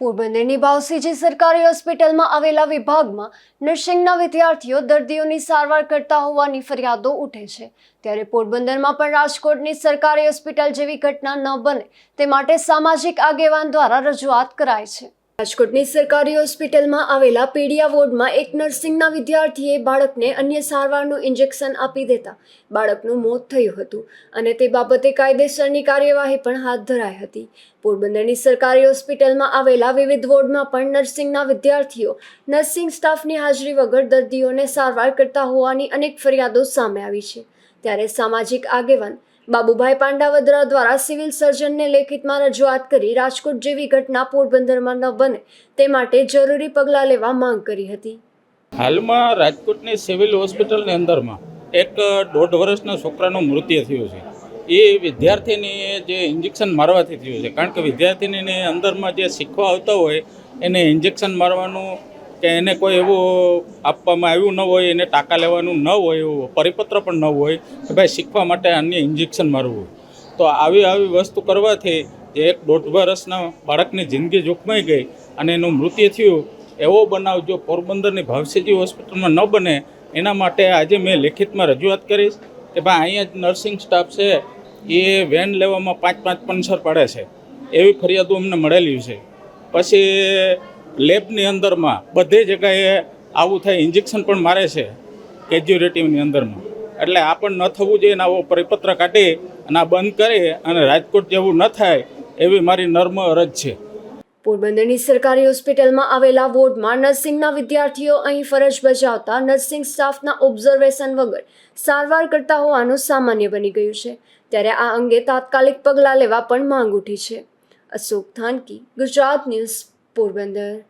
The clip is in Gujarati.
પોરબંદરની ભાવસીજી સરકારી હોસ્પિટલમાં આવેલા વિભાગમાં નર્સિંગના વિદ્યાર્થીઓ દર્દીઓની સારવાર કરતા હોવાની ફરિયાદો ઉઠે છે. ત્યારે પોરબંદરમાં પણ રાજકોટની સરકારી હોસ્પિટલ જેવી ઘટના ન બને તે માટે સામાજિક આગેવાન દ્વારા રજૂઆત કરાય છે. રાજકોટની સરકારી હોસ્પિટલમાં આવેલા પીડિયા વોર્ડમાં એક નર્સિંગના વિદ્યાર્થીએ બાળકને અન્ય સારવારનું ઇન્જેક્શન આપી દેતા બાળકનું મોત થયું હતું અને તે બાબતે કાયદેસરની કાર્યવાહી પણ હાથ ધરાઈ હતી. પોરબંદરની સરકારી હોસ્પિટલમાં આવેલા વિવિધ વોર્ડમાં પણ નર્સિંગના વિદ્યાર્થીઓ, નર્સિંગ સ્ટાફની હાજરી વગર દર્દીઓને સારવાર કરતા હોવાની અનેક ફરિયાદો સામે આવી છે. ત્યારે સામાજિક આગેવાન બાબુભાઈ પાંડાવદરા દ્વારા સિવિલ સર્જનને લેખિતમાં રજૂઆત કરી રાજકોટ જેવી ઘટના પોરબંદરમાં ન બને તે માટે જરૂરી પગલાં લેવા માંગ કરી હતી. હાલમાં રાજકોટની સિવિલ હોસ્પિટલની અંદરમાં એક દોઢ વર્ષના છોકરાનું મૃત્યુ થયું છે. એ વિદ્યાર્થીની જે ઇન્જેક્શન મારવાથી થયું છે. કારણ કે વિદ્યાર્થીની અંદરમાં જે શીખવા આવતા હોય એને ઇન્જેક્શન મારવાનું કે એને કોઈ એવું આપવામાં આવ્યું ન હોય, એને ટાંકા લેવાનું ન હોય, એવું પરિપત્ર પણ ન હોય, કે ભાઈ શીખવા માટે અન્ય ઇન્જેક્શન મારવું તો આવી આવી વસ્તુ કરવાથી જે એક દોઢ વર્ષના બાળકની જિંદગી જોખમાઈ ગઈ અને એનું મૃત્યુ થયું. એવો બનાવ જો પોરબંદરની ભાવસીજી હોસ્પિટલમાં ન બને, એના માટે આજે મેં લેખિતમાં રજૂઆત કરીશ કે ભાઈ અહીંયા જ નર્સિંગ સ્ટાફ છે, એ વેન લેવામાં પાંચ પાંચ પંચર પડે છે. એવી ફરિયાદો અમને મળેલી છે. પછી લેબની અંદરમાં બધે જગ્યાએ આવું થાય ઇન્જેક્શન પણ મારે છે કેજ્યુરેટિવની અંદરમાં. એટલે આ પણ ન થવું જોઈએ આવો પરિપત્ર કાઢી અને આ બંધ કરી અને રાજકોટ જેવું ન થાય એવી મારી નર્મ અરજ છે. પોરબંદરની સરકારી હોસ્પિટલમાં આવેલા વોર્ડમાં નર્સિંગના વિદ્યાર્થીઓ અહીં ફરજ બજાવતા નર્સિંગ સ્ટાફના ઓબ્ઝર્વેશન વગર સારવાર કરતા હોવાનું સામાન્ય બની ગયું છે. ત્યારે આ અંગે તાત્કાલિક પગલાં લેવા પણ માંગ ઉઠી છે. અશોક થાનકી, ગુજરાત ન્યૂઝ. પોરબંદર